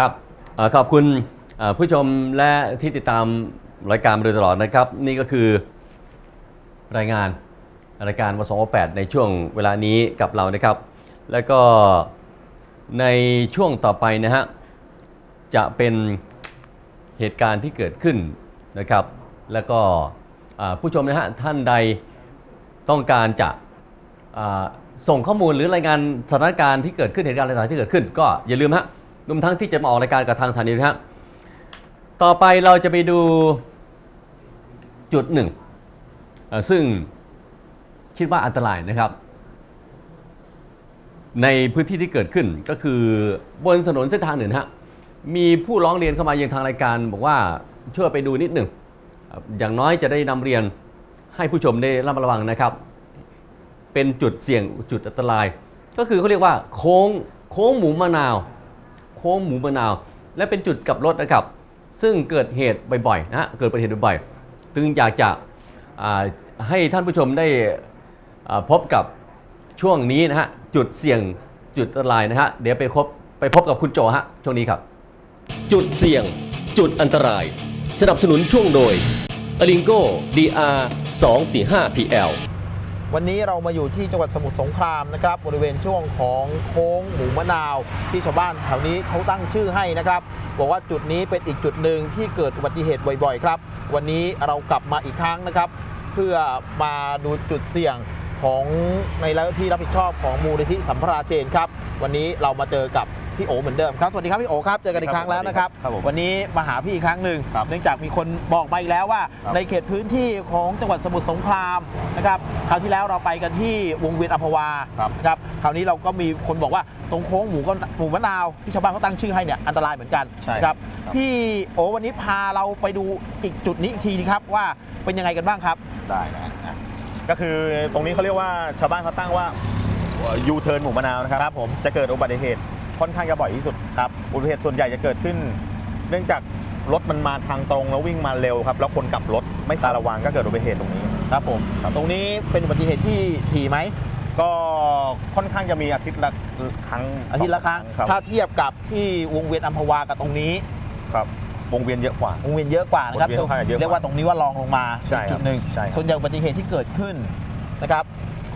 ครับอขอบคุณผู้ชมและที่ติดตามรายการมาโดยตลอดนะครับ นี่ก็คือรายงานรายการวสองแปดในช่วงเวลานี้กับเรานะครับ แล้วก็ในช่วงต่อไปนะฮะจะเป็นเหตุการณ์ที่เกิดขึ้นนะครับ แล้วก็ผู้ชมนะฮะท่านใดต้องการจะส่งข้อมูลหรือรายงานสถานการณ์ที่เกิดขึ้นเหตุการณ์ต่างๆที่เกิดขึ้น ก็อย่าลืมฮะ รวมทั้งที่จะมาออกรายการกับทางสถานีนะฮะต่อไปเราจะไปดูจุดหนึ่งซึ่งคิดว่าอันตรายนะครับ ในพื้นที่ที่เกิดขึ้นก็คือบนถนนเส้นทางหนึ่งนะฮะมีผู้ร้องเรียนเข้ามายังทางรายการ บอกว่าช่วยไปดูนิดหนึ่งอย่างน้อยจะได้นำเรียนให้ผู้ชมได้ระมัดระวังนะครับ เป็นจุดเสี่ยงจุดอันตราย ก็คือเขาเรียกว่าโค้งโค้งหมูมะนาว ค้งหมูมะนาว และเป็นจุดกลับรถนะครับ ซึ่งเกิดเหตุบ่อยๆนะฮะเกิดอุบัติเหตุบ่อยๆจึงอยากจะให้ท่านผู้ชมได้พบกับช่วงนี้นะฮะจุดเสี่ยงจุดอันตรายนะฮะเดี๋ยวไปพบไปพบกับคุณโจฮะช่วงนี้ครับ จุดเสี่ยง จุดอันตราย สนับสนุนช่วงโดยอลิงโก้ DR 245 PL วันนี้เรามาอยู่ที่จังหวัดสมุทรสงครามนะครับบริเวณช่วงของโค้งหมูมะนาว ที่ชาวบ้านแถวนี้เขาตั้งชื่อให้นะครับบอกว่าจุดนี้เป็นอีกจุดหนึ่งที่เกิดอุบัติเหตุบ่อยๆครับ วันนี้เรากลับมาอีกครั้งนะครับ เพื่อมาดูจุดเสี่ยง ของในที่รับผิดชอบของมูลนิธิสัมภาราเชนครับ วันนี้เรามาเจอกับพี่โอเหมือนเดิมครับ สวัสดีครับพี่โอครับ เจอกันอีกครั้งแล้วนะครับครับผมวันนี้มาหาพี่อีกครั้งหนึ่งครับเนื่องจากมีคนบอกมาอีกแล้วว่าครับในเขตพื้นที่ของจังหวัดสมุทรสงครามนะครับ คราวที่แล้วเราไปกันที่วงเวียนอัมพวาครับนะครับ คราวนี้เราก็มีคนบอกว่าตรงโค้งหมูก็หมูมะนาวที่ชาวบ้านเขาตั้งชื่อให้เนี่ยอันตรายเหมือนกันใช่นะครับครับ พี่โอวันนี้พาเราไปดูอีกจุดนี้อีกทีนะครับว่าเป็นยังไงกันบ้างครับ ได้นะฮะอะ ก็คือตรงนี้เขาเรียกว่าชาวบ้านเขาตั้งว่ายูเทิร์นหมู่มะนาวนะครับครับผมจะเกิดอุบัติเหตุค่อนข้างจะบ่อยที่สุดครับอุบัติเหตุส่วนใหญ่จะเกิดขึ้น เนื่องจากรถมันมาทางตรงแล้ววิ่งมาเร็วครับแล้วคนกลับรถไม่ตาระวังก็เกิดอุบัติเหตุตรงนี้ครับผมตรงนี้เป็นอุบัติเหตุที่ถี่ไหมก็ค่อนข้างจะมีอาทิตย์ละครั้งอาทิตย์ละครั้งครับถ้าเทียบกับที่วงเวียนอัมพวากับตรงนี้ครับ วงเวียนเยอะกว่า วงเวียนเยอะกว่านะครับวงเวียนค่อนข้างจะเยอะกว่าเรียกว่าตรงนี้ว่าลองลงมาใช่อีกครับจุดหนึ่งใช่ครับ ส่วนใหญ่อุบัติเหตุที่เกิดขึ้นนะครับ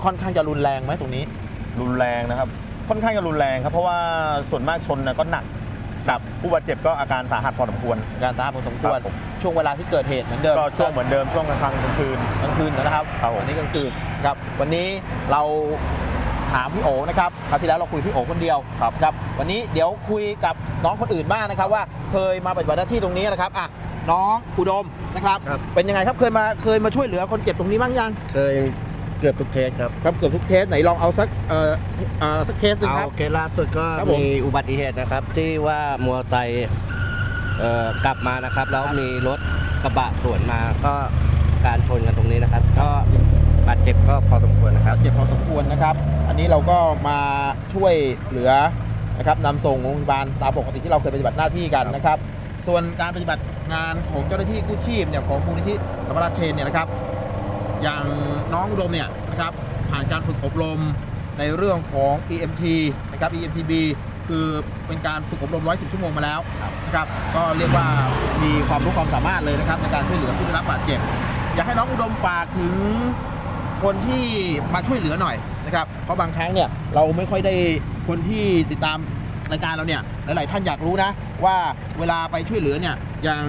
ค่อนข้างจะรุนแรงไหมตรงนี้ รุนแรงนะครับ ค่อนข้างจะรุนแรงครับ เพราะว่าส่วนมากชนน่ะก็หนักครับผู้บาดเจ็บก็อาการสาหัสพอสมควร การสาหัสพอสมควรครับผม ช่วงเวลาที่เกิดเหตุเหมือนเดิมก็ช่วงเหมือนเดิมช่วงกลางค่ำกลางคืน กลางคืนนะครับครับผม วันนี้กลางคืนครับวันนี้เรา ถามพี่โอนะครับคราวที่แล้วเราคุยพี่โอคนเดียวครับครับ วันนี้เดี๋ยวคุยกับน้องคนอื่นบ้างนะครับ ว่าเคยมาปฏิบัติหน้าที่ตรงนี้นะครับอะน้องอุดมนะครับครับ เป็นยังไงครับเคยมาเคยมาช่วยเหลือคนเจ็บตรงนี้บ้างยังเคยเกือบทุกเคสครับ ครับเกือบทุกเคสไหนลองเอาสักเอ่อเอ่อสักเคสหนึงเอาครับ เคสล่าสุดก็ครับผมมีอุบัติเหตุนะครับ ที่ว่ามัวไซค์เอ่อกลับมานะครับ แล้วมีรถกระบะสวนมาก็การชนกันตรงนี้นะครับ ก็บาดเจ็บก็พอสมควรนะครับเจ็บพอสมควรนะครับ อันนี้เราก็มาช่วยเหลือนะครับนำส่งโรงพยาบาลตามปกติที่เราเคยปฏิบัติหน้าที่กันนะครับ ส่วนการปฏิบัติงานของเจ้าหน้าที่กู้ชีพเนี่ยของมูลนิธิสมรเชนเนี่ยนะครับ อย่างน้องอุดมเนี่ยนะครับผ่านการฝึกอบรมในเรื่องของ EMT นะครับ EMTB คือเป็นการฝึกอบรม 110 ชั่วโมงมาแล้วนะครับ ก็เรียกว่ามีความรู้ความสามารถเลยนะครับในการช่วยเหลือผู้ได้รับบาดเจ็บ อยากให้น้องอุดมฝากถึง คนที่มาช่วยเหลือหน่อยนะครับเพราะบางครั้งเนี่ยเราไม่ค่อยได้คนที่ติดตามรายการเราเนี่ยหลาย ๆ ท่านอยากรู้นะ ว่าเวลาไปช่วยเหลือเนี่ยอย่าง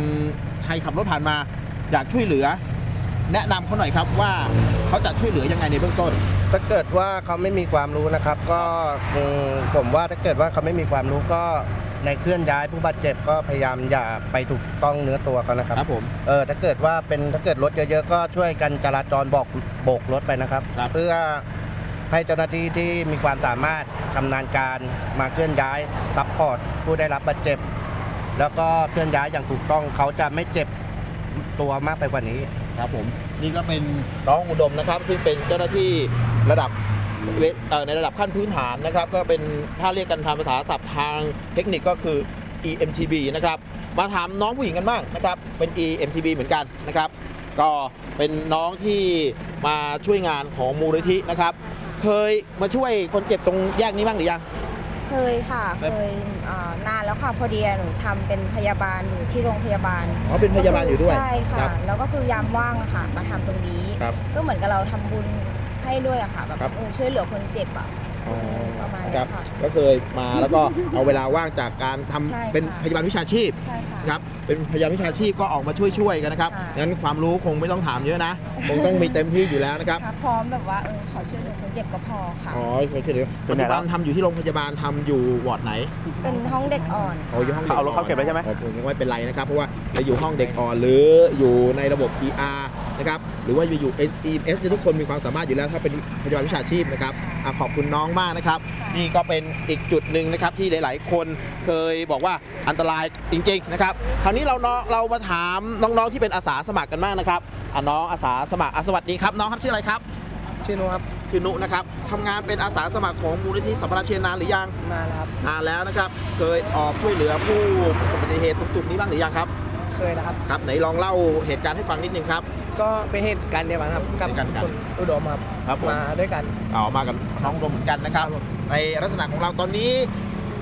ใครขับรถผ่านมาอยากช่วยเหลือ แนะนำเขาหน่อยครับว่าเขาจะช่วยเหลือยังไงในเบื้องต้น ถ้าเกิดว่าเขาไม่มีความรู้นะครับ ก็อืมผมว่าถ้าเกิดว่าเขาไม่มีความรู้ก็ ในเคลื่อนย้ายผู้บาดเจ็บก็พยายามอย่าไปถูกต้องเนื้อตัวเขานะครับครับผม เออถ้าเกิดว่าเป็นถ้าเกิดรถเยอะๆก็ช่วยกันจราจรบอกโบกรถไปนะครับ ครับ เพื่อให้เจ้าหน้าที่ที่มีความสามารถชำนาญการมาเคลื่อนย้ายซัพพอร์ตผู้ได้รับบาดเจ็บ แล้วก็เคลื่อนย้ายอย่างถูกต้องเขาจะไม่เจ็บตัวมากไปกว่านี้ ครับผม นี่ก็เป็นน้องอุดมนะครับ ซึ่งเป็นเจ้าหน้าที่ระดับเวเอ่อ ในระดับขั้นพื้นฐานนะครับ ก็เป็นถ้าเรียกกันทางภาษาศัพท์ทางเทคนิคก็คือ EMTB นะครับ มาถามน้องผู้หญิงกันบ้างนะครับ เป็น EMTB เหมือนกันนะครับ ก็เป็นน้องที่มาช่วยงานของมูลนิธินะครับ เคยมาช่วยคนเจ็บตรงแยกนี้บ้างหรือยัง เคเคยค่ะแล้เควยเอ่อนานแล้วค่ะพอดีหนูทำเป็นพยาบาลอยู่ที่โรงพยาบาลอ๋อเป็นพยาบาลอยู่ด้วยใช่ครัค่ะบแล้วก็คือยามว่างอะค่ะ มาทำตรงนี้ครับก็เหมือนกับเราทำบุญ ให้ด้วยอะค่ะแบบครับเออช่วยเหลือคนเจ็บอะอ๋อประมาณคนี้รับค่ะ ก็เคยมาแล้วก็เอาเวลาว่างจากการทำใช่ค่ะ เป็นพยาบาลวิชาชีพใช่ค่ะ ครับเป็นพยาบาลวิชาชีพก็ออกมาช่วยๆกันนะครับค่ะ งั้นความรู้คงไม่ต้องถามเยอะนะคงต้องมีเต็มที่อยู่แล้วนะครับค่ะพร้อมแบบว่าเออขอช่วยเหลือคนเจ็บก็พอค่ะ อ๋อโอเคเดี๋ยวเป็ปันจไงจุครับับนทำอยู่ที่โรงพยาบาลทำอยู่วอร์ดไหน เป็นห้องเด็กอ่อนโอ้ยอยู่ห้องเด็กเอารถเข้าเก็บไว้ใช่ไหม อ๋อผมยังไม่เป็นไรนะครับ เพราะว่าเราอยู่ห้องเด็กอ่อนหรืออยู่ในระบบ ER นะครับหรือว่าอยู่ SES ทุกคนมีความสามารถอยู่แล้วถ้าเป็นพยาบาลวิชาชีพนะครับอะขอบคุณน้องมากนะครับค่ะนี่ก็เป็นอีกจุดหนึ่งนะครับที่หลาย ๆ คนเคยบอกว่าอันตรายจริง ๆ นะครับคราวนี้เราเนาะเรามาถามน้อง ๆ ที่เป็นอาสาสมัครกันบ้างนะครับอะน้องอาสาสมัครอะสวัสดีครับน้องครับชื่ออะไรครับชื่อนุครับชื่อนุนะครับทำงานเป็นอาสาสมัครของมูลนิธิสัมปราเชนนานหรือยังนานแล้วครับนานแล้วนะครับ เคยออกช่วยเหลือผู้ประสบอุบัติเหตุตรงจุดนี้บ้างหรือยังครับ เคยนะครับ ครับไหนลองเล่าเหตุการณ์ให้ฟังนิดนึงครับ ก็เป็นเหตุการณ์เดียวกันครับกับเหตุการณ์กันคุณอุดมครับครับผม มาด้วยกัน เอามากับน้องรวมเหมือนกันนะครับในลักษณะของเราตอนนี้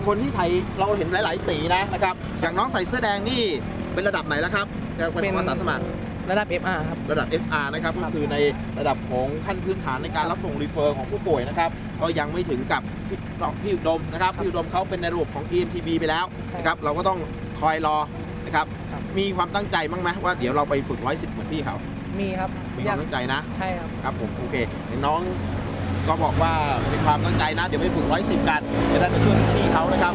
คนที่ไทยเราเห็นหลาย ๆ สีนะนะครับ อย่างน้องใส่เสื้อแดงนี่เป็นระดับไหนแล้วครับเป็นเป็นอาสาสมัคร ระดับ FR ครับ ระดับ FR นะครับคก็รับคือในระดับของขั้นพื้นฐานในการรับส่งรีเฟอร์ของผู้ป่วยนะครับก็ยังไม่ถึงกับพี่พี่อุดมนะครับพี่อุดมเขาเป็นในระบบของ EMTB ไปแล้วนะครับเราก็ต้องคอยรอ นะครับ มีความตั้งใจมั้างไหมว่าเดี๋ยวเราไปฝึก110เหมือนพี่เขามีครับมีคามอยาวกตั้งใจนะ ใช่ครับ ครับผมโอเคเห็นน้องก็บอกว่าเป็นความตั้งใจนะ เดี๋ยวไปฝึก110กันจะได้ไปช่วยพี่เขานะครับ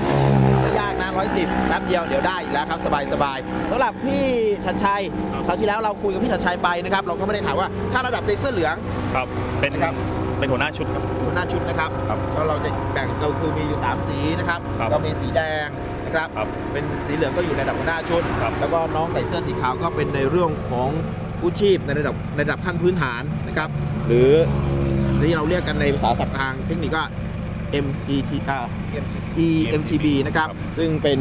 ไม่ยากนะ110แป๊บเดียวเดี๋ยวได้อีกแล้วครับสบายสบายสำหรับพี่ชัดชัยคราวที่แล้วเราคุยกับพี่ชัดชัยไปนะครับเราก็ไม่ได้ถามว่าถ้าระดับในเสื้อเหลือง ครับ เป็นครับ เป็นหัวหน้าชุดครับ หัวหน้าชุดนะครับครับก็เราจะแบ่งก็คือมีอยู่ 3 สีนะครับครับ ก็มีสีแดงนะ ครับ ครับเป็นสีเหลืองก็อยู่ในระดับหัวหน้าชุด ครับ แล้วก็น้องใส่เสื้อสีขาวก็เป็นในเรื่องของกู้ชีพในระดับในระดับขั้นพื้นฐานนะครับ หรือที่เราเรียกกันในภาษาศัพท์ทางเทคนิคก็ MET อ่า EMTB นะครับ ซึ่งเป็น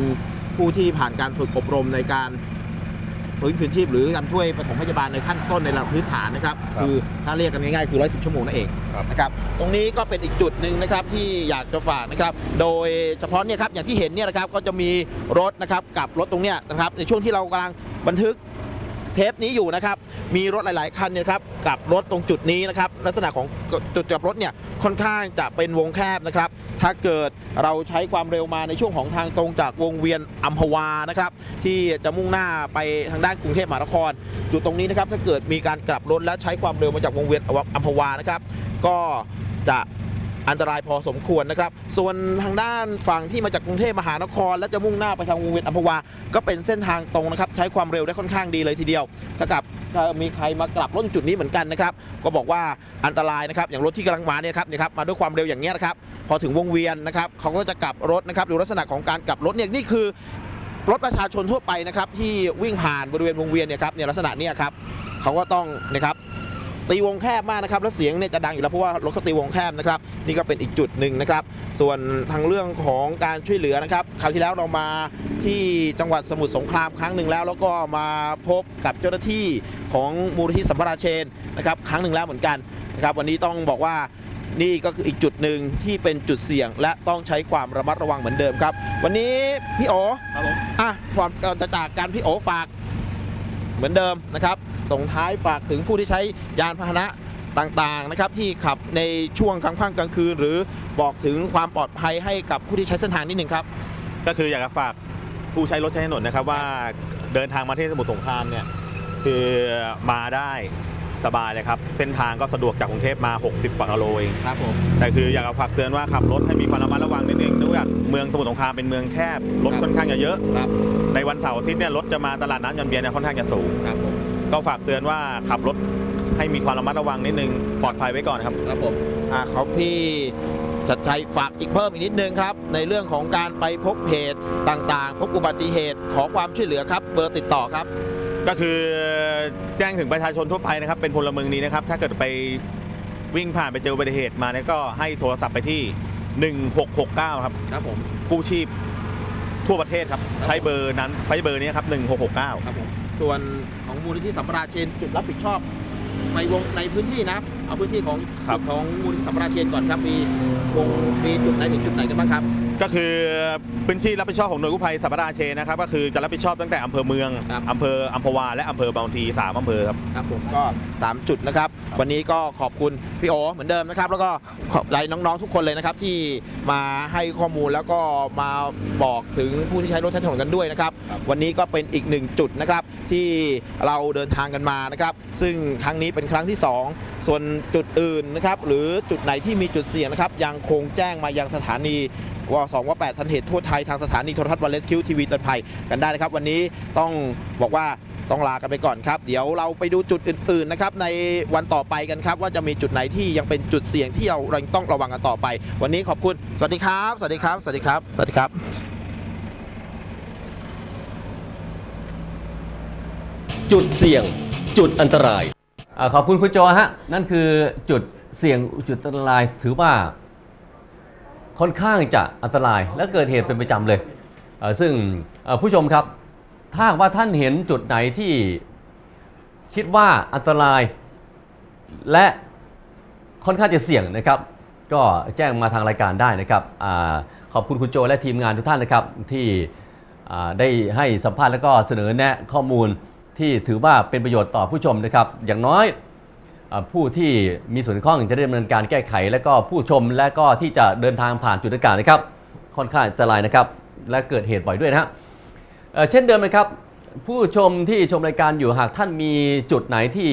ผู้ที่ผ่านการฝึกอบรมในการ ฟื้นคืนชีพหรือการช่วยปฐมพยาบาลในขั้นต้นในระดับพื้นฐานนะครับ ครับคือถ้าเรียกกันง่ายๆคือ 110 ชั่วโมงนั่นเองครับนะครับตรงนี้ก็เป็นอีกจุดหนึ่งนะครับที่อยากจะฝากนะครับ โดยเฉพาะเนี่ยครับอย่างที่เห็นเนี่ยนะครับก็จะมีรถนะครับกับรถตรงเนี้ยนะครับในช่วงที่เรากำลังบันทึก เทปนี้อยู่นะครับ มีรถหลาย ๆ คันเนี่ยนะครับกับรถตรงจุดนี้นะครับ ลักษณะของจุดกลับรถเนี่ยค่อนข้างจะเป็นวงแคบนะครับ ถ้าเกิดเราใช้ความเร็วมาในช่วงของทางตรงจากวงเวียนอัมพวานะครับ ที่จะมุ่งหน้าไปทางด้านกรุงเทพมหานคร จุดตรงนี้นะครับถ้าเกิดมีการกลับรถและใช้ความเร็วมาจากวงเวียนอัมพวานะครับ ก็จะ อันตรายพอสมควรนะครับ ส่วนทางด้านฝั่งที่มาจากกรุงเทพมหานคร และจะมุ่งหน้าไปทางวงเวียนอัมพวา ก็เป็นเส้นทางตรงนะครับ ใช้ความเร็วได้ค่อนข้างดีเลยทีเดียวถ้ากับมีใครมากลับรถจุดนี้เหมือนกันนะครับ ก็บอกว่าอันตรายนะครับ อย่างรถที่กำลังมาเนี่ยครับเนี่ยครับ มาด้วยความเร็วอย่างเงี้ยนะครับ พอถึงวงเวียนนะครับ เขาก็จะกลับรถนะครับ ดูลักษณะของการกลับรถเนี่ย นี่คือรถประชาชนทั่วไปนะครับที่วิ่งผ่านบริเวณวงเวียนเนี่ยครับเนี่ยลักษณะเนี้ครับเขาก็ต้องนะครับ ตีวงแคบมากนะครับแล้วเสียงเนี่ยจะดังอยู่แล้วเพราะว่ารถเขาตีวงแคบนะครับนี่ก็เป็นอีกจุดหนึ่งนะครับส่วนทางเรื่องของการช่วยเหลือนะครับคราวที่แล้วเรามาที่จังหวัดสมุทรสงครามครั้งหนึ่งแล้ว แล้วก็มาพบกับเจ้าหน้าที่ของมูลนิธิสัมปราเชนนะครับครั้งหนึ่งแล้วเหมือนกันนะครับวันนี้ต้องบอกว่านี่ก็คืออีกจุดหนึ่งที่เป็นจุดเสี่ยง และต้องใช้ความระมัดระวังเหมือนเดิมครับ วันนี้พี่โอครับผมอะก่อนก่อนจะจากการพี่โอฝาก เหมือนเดิมนะครับ ส่งท้ายฝากถึงผู้ที่ใช้ยานพาหนะต่างๆนะครับที่ขับในช่วงกลางค่ำกลางคืน หรือบอกถึงความปลอดภัยให้กับผู้ที่ใช้เส้นทางนิดหนึ่งครับ ก็คืออยากจะฝากผู้ใช้รถใช้ถนนนะครับว่าเดินทางมาที่สมุทรสงครามเนี่ยคือมาได้ สบายเลยครับ เส้นทางก็สะดวกจากกรุงเทพมา 60กว่ากิโลเองครับผมแต่คืออยากจะฝากเตือนว่าขับรถให้มีความระมัดระวังนิดนึงเนื่องจากเมืองสมุทรสงครามเป็นเมืองแคบรถครับค่อนข้างจะเยอะครับในวันเสาร์อาทิตย์เนี่ยรถจะมาตลาดน้ำยอนเบียร์เนี่ยค่อนข้างจะสูงครับผมก็ฝากเตือนว่าขับรถให้มีความระมัดระวังนิดนึงปลอดภัยไว้ก่อนครับครับผมอ่าเขาพี่จัดใจฝากอีกเพิ่มอีกนิดนึงครับ ในเรื่องของการไปพบเหตุต่างๆ พบอุบัติเหตุขอความช่วยเหลือครับ เบอร์ติดต่อครับ ก็คือแจ้งถึงประชาชนทั่วไปนะครับ เป็นพลเมืองดีนะครับ ถ้าเกิดไปวิ่งผ่านไปเจออุบัติเหตุมาเนี่ยก็ให้โทรศัพท์ไปที่ 1669 ครับ ครับผมกู้ชีพทั่วประเทศครับ ใช้เบอร์นั้นใช้เบอร์นี้ครับ 1669 ครับผมส่วนของมูลนิธิสัมปราเชนจุดรับผิดชอบ ในวงในพื้นที่นะครับเอาพื้นที่ของครับ ของมูลนิธิสัมปราเชนก่อนครับมีวงมีจุดไหนถึงจุดไหนกันบ้างครับ ก็คือพื้นที่รับผิดชอบของหน่วยกู้ภัยสัปดาห์เชนนะครับก็คือจะรับผิดชอบตั้งแต่อำเภอเมืองครับอำเภออัมพวาและอำเภอบางพลีสามอำเภอครับ ครับผมก็ 3 จุดนะครับ วันนี้ก็ขอบคุณพี่โอเหมือนเดิมนะครับ แล้วก็ขอบใจน้องๆทุกคนเลยนะครับ ที่มาให้ข้อมูลแล้วก็มาบอกถึงผู้ที่ใช้รถใช้ถนนกันด้วยนะครับวันนี้ก็เป็นอีกหนึ่งจุดนะครับ ที่เราเดินทางกันมานะครับ ซึ่งครั้งนี้เป็นครั้งที่2ส่วนจุดอื่นนะครับ หรือจุดไหนที่มีจุดเสี่ยงนะครับ ยังคงแจ้งมายังสถานีวสองวแปดทันเหตุทั่วไทยทางสถานีโทรทัศน์วันเลสคิวทีวีเตือนภัยกันได้นะครับ วันนี้ต้องบอกว่าต้องลากันไปก่อนครับ เดี๋ยวเราไปดูจุดอื่นๆนะครับในวันต่อไปกันครับ ว่าจะมีจุดไหนที่ยังเป็นจุดเสี่ยงที่เราเราต้องระวังกันต่อไป วันนี้ขอบคุณ สวัสดีครับ สวัสดีครับ สวัสดีครับ สวัสดีครับจุดเสี่ยงจุดอันตรายอาขอบคุณคุณโจฮะ นั่นคือจุดเสี่ยงจุดอันตรายถือว่า ค่อนข้างจะอันตรายและเกิดเหตุเป็นประจำเลย ซึ่งผู้ชมครับ ถ้าว่าท่านเห็นจุดไหนที่คิดว่าอันตราย และค่อนข้างจะเสี่ยงนะครับ ก็แจ้งมาทางรายการได้นะครับอขอบคุณคุณโจและทีมงานทุกท่านนะครับที่ได้ให้สัมภาษณ์แล้วก็เสนอแนะข้อมูลที่ถือว่าเป็นประโยชน์ต่อผู้ชมนะครับ อย่างน้อย ผู้ที่มีส่วนเกี่ยวข้องจะได้ดำเนินการแก้ไข และก็ผู้ชมและก็ที่จะเดินทางผ่านจุดดังกล่าวนะครับ ค่อนข้างอันตรายนะครับ และเกิดเหตุบ่อยด้วยนะฮะเอ่อเช่นเดิมนะครับ ผู้ชมที่ชมรายการอยู่หากท่านมีจุดไหนที่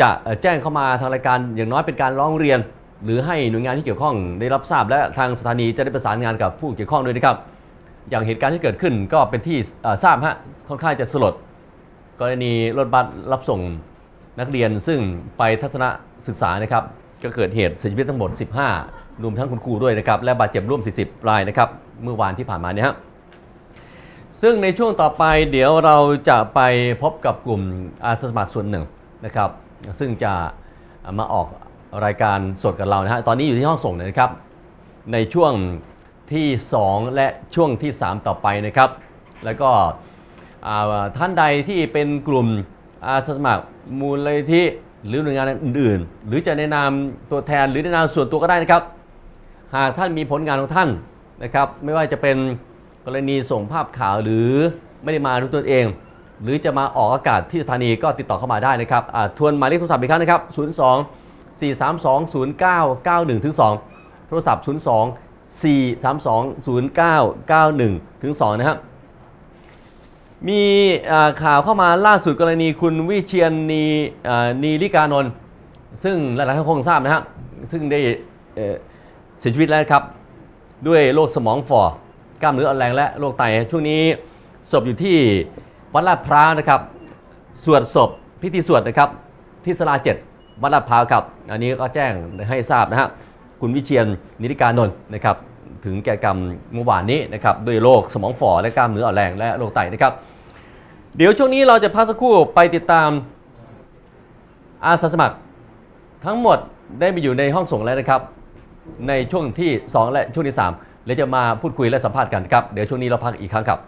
จะแจ้งเข้ามาทางรายการอย่างน้อยเป็นการร้องเรียน หรือให้หน่วยงานที่เกี่ยวข้องได้รับทราบ และทางสถานีจะได้ประสานงานกับผู้เกี่ยวข้องด้วยนะครับ อย่างเหตุการณ์ที่เกิดขึ้นก็เป็นที่ทราบฮะค่อนข้างจะสลดกรณีรถบัสรับส่ง นักเรียนซึ่งไปทัศนศึกษานะครับก็เกิดเหตุเสียชีวิตทั้งหมด 15 รวมทั้งคุณครูด้วยนะครับและบาดเจ็บร่วม 40 รายนะครับเมื่อวานที่ผ่านมาเนี่ยฮะซึ่งในช่วงต่อไปเดี๋ยวเราจะไปพบกับกลุ่มอาสาสมัครส่วนหนึ่งนะครับซึ่งจะมาออกรายการสดกับเรานะฮะตอนนี้อยู่ที่ห้องส่งนะครับ ในช่วงที่ 2 และช่วงที่ 3 ต่อไปนะครับ แล้วก็ท่านใดที่เป็นกลุ่ม อาสาสมัครมูลนิธิหรือหน่วยงานอื่นๆ หรือจะในะนาตัวแทนหรือในะนาส่วนตัวก็ได้นะครับ หากท่านมีผลงานของท่านนะครับ ไม่ว่าจะเป็นกรณีส่งภาพข่าวหรือไม่ได้มาด้วยตัวเอง หรือจะมาออกอากาศที่สถานีก็ติดต่อเข้ามาได้นะครับอ่าทวนหมายเลขโทรศัพท์อีกครั้งนะครับ 02 432 0991ถึง2โทรศัพท์ 02 432 0991ถึง2นะครับ มีข่าวเข้ามาล่าสุดกรณีคุณวิเชียนนีนีลิกานนท์ซึ่งหลายๆท่านคงทราบนะฮะซึ่งได้เอ่อเสียชีวิตแล้วครับ ด้วยโรคสมองฝ่อกล้ามเนื้ออ่อนแรงและโรคไตช่วงนี้ศพอยู่ที่วัดลาดพร้าวนะครับสวดศพพิธีสวดนะครับ ที่สลาเจ็ดวัดลาดพร้าวครับ อันนี้ก็แจ้งให้ทราบนะฮะคุณวิเชียนนิริการนนท์นะครับ ถึงแก่กรรมเมื่อวานนี้นะครับด้วยโรคสมองฝ่อและกล้ามเนื้ออ่อนแรงและโรคไตนะครับ เดี๋ยวช่วงนี้เราจะพักสักครู่ไปติดตามอาสาสมัคร ทั้งหมดได้มาอยู่ในห้องส่งแล้วนะครับ ในช่วงที่ 2 และช่วงที่3เดี๋ยวจะมาพูดคุยและสัมภาษณ์กันครับ เดี๋ยวช่วงนี้เราพักอีกครั้งครับ